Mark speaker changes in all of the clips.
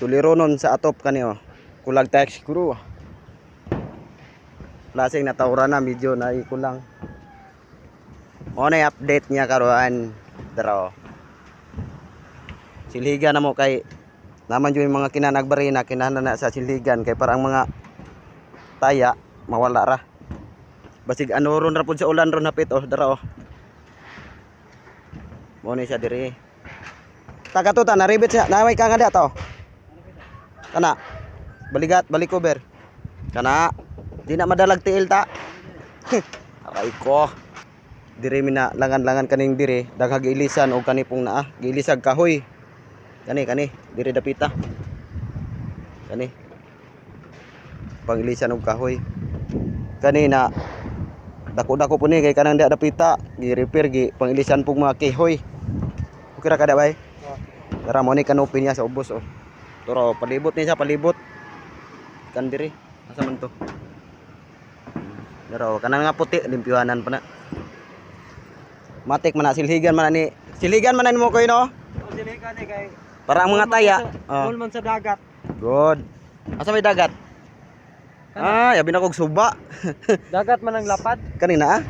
Speaker 1: Tulironon sa atop kani oh. Kulag tayo siguro. ah. Lasing na tawra na medyo na kulang. Mo na update niya karoan daro. Silhigan na mo kay naman yung mga kinanagbari na kinahanglan na sa silhigan kay parang mga taya mawala ra. Basig ano ron ra pud sa ulan ron hapit oh dara oh. Mo siya diri. Taga to ta naribit siya. Naway ka nga to. Kana. Baligat, balik cover. Kana. Di na madalag tiil ta. Aray ko. Diri mina langan-langan kaning diri daghag ilisan og kani pong naa. Giilisag kahoy. Kani kani diri dapita. Kani. Pangilisan og kahoy. Kani na dako-dako po ni kay kanang da dapita. Gi-repair gi pangilisan pong mga kahoy. Okay ra kada bay? Tara mo ni kanupin niya sa ubos oh. Turo palibot ni siya palibot. Kan diri. Asa man to? Pero kanang nga puti limpyuhanan pa na. Matik man na silhigan man na ni. Silhigan man na mo ko no?
Speaker 2: Dili ka ni kay
Speaker 1: Para ang mga taya. Oh,
Speaker 2: Full man sa dagat.
Speaker 1: good. Asa may dagat? Ah, yabi na kog suba.
Speaker 2: Dagat man ang lapad.
Speaker 1: Kanina ah.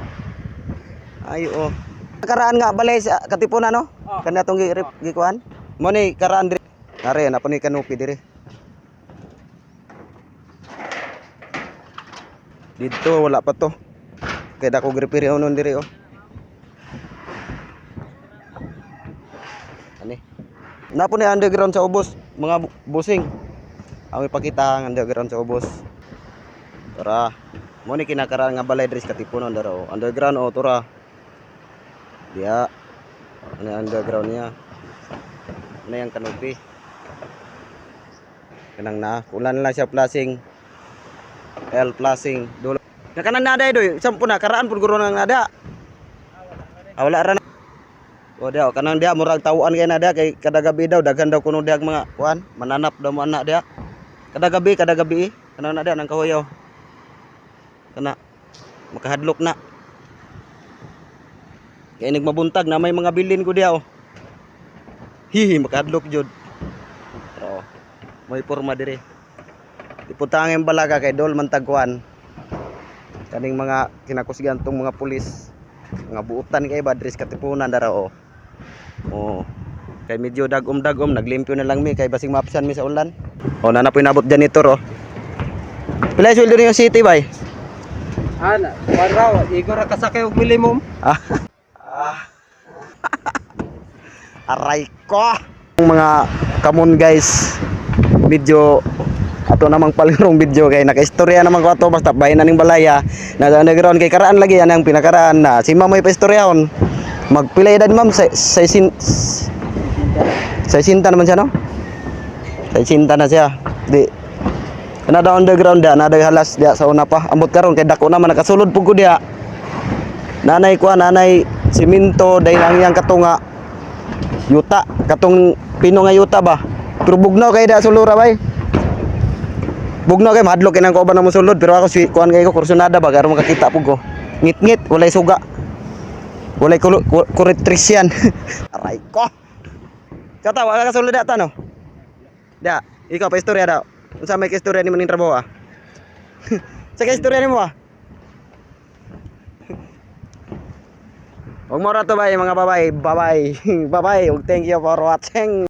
Speaker 1: Ay oh. Karaan nga balay sa katipunan no?
Speaker 2: Oh.
Speaker 1: Kana tong gi gikuan. Mo ni karaan diri. Are na ni kanupi diri. Dito wala pa to. Kaya dako repair unon diri oh. Ani. Na po ni underground sa ubos, mga bu- busing. Ang ipakita ang underground sa ubos. Tara. Mo ni kinakaran nga balay diri sa katipunan daro. Underground o tura. Dia. Ano underground niya? Ano yung kanopi? Kanang na. Kulan lang siya plasing. L plasing. Dulo. Na kanang nada doy. Sampo na karaan pud guro nang nada. Ah, wala ra na. O dia kanang dia murag tawuan kay nada kay kada gabi daw daghan daw kuno dia mga kuan mananap daw mo anak dia. Kada gabi kada gabi kanang nada nang kahoyaw. Kana makahadlok na. Kaya nagmabuntag na may mga bilin ko diya oh. Hihi makadlok jud. Pero may porma dire. Iputang yung balaga kay Dol man tagkuan. Kaning mga kinakusgan tong mga pulis. Mga buutan kay Badris katipunan dara oh. Oh. Kay medyo dagom-dagom naglimpyo na lang mi kay basing mapsan mi sa ulan. Oh na napoy nabot janitor oh. Pila sweldo niyo city bay?
Speaker 2: Ana, kuan raw, igo ra kasakay og minimum.
Speaker 1: Aray ko! Ang mga kamon guys, video. Ato namang palirong video kay nakaistorya naman ko ato basta bayan na ning balaya. Na underground kay karaan lagi yan ang pinakaraan na. Si ma'am may paistoryahon magpila edad ma'am? Sa sa sin sa sinta naman siya no? Sa sinta na siya. Di na daw underground da na daw halas dia sa una pa. Ambot karon kay dako naman nakasulod pug ko dia nanay ko nanay siminto dahil ang iyang katunga yuta. Katong pino nga yuta ba? Pero bugnaw kay da sulura bay. Bugnaw kay madlok kay nang kauban na mo pero ako si kuan kay ko kursunada ba? Karon makakita pug ko. Ngit-ngit walay suga. Walay kulo- ku- kuritrisyan. Aray ko! Kata wala ka sulod data no da ikaw pa istorya daw. Unsa may istorya ni maning trabaho ah? Sa istorya nimo ah Huwag mo rato ba mga babay, babay, babay, thank you for watching.